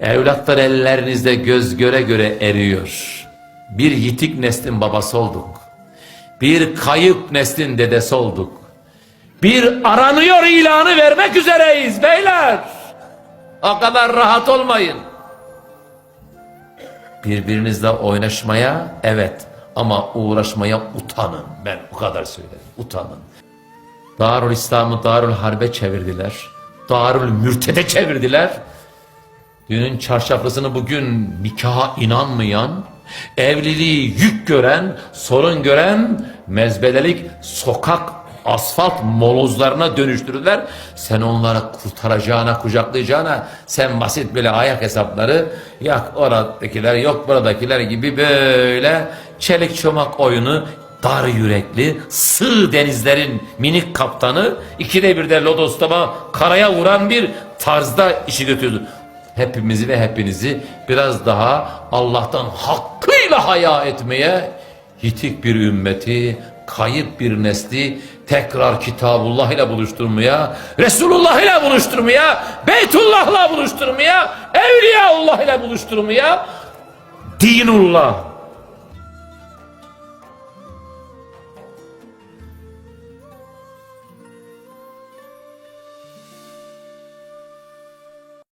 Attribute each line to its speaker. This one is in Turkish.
Speaker 1: Evlatlar ellerinizde göz göre göre eriyor. Bir yitik neslin babası olduk. Bir kayıp neslin dedesi olduk. Bir aranıyor ilanı vermek üzereyiz beyler. O kadar rahat olmayın. Birbirinizle oynaşmaya evet ama uğraşmaya utanın. Ben bu kadar söylerim. Utanın. Darül İslam'ı Darül Harbe çevirdiler. Darül Mürtede çevirdiler. Dünün çarşaflısını bugün nikaha inanmayan, evliliği yük gören, sorun gören, mezbelelik sokak asfalt molozlarına dönüştürdüler. Sen onları kurtaracağına, kucaklayacağına sen basit böyle ayak hesapları yok oradakiler yok buradakiler gibi böyle çelik çomak oyunu dar yürekli sığ denizlerin minik kaptanı ikide birde Lodos'tama karaya vuran bir tarzda işi götürdü hepimizi ve hepinizi biraz daha Allah'tan hakkıyla haya etmeye hitik bir ümmeti, kayıp bir nesli tekrar Kitabullah ile buluşturmaya, Resulullah ile buluşturmaya, Beytullah ile buluşturmaya, Evliyaullah ile buluşturmaya, Dinullah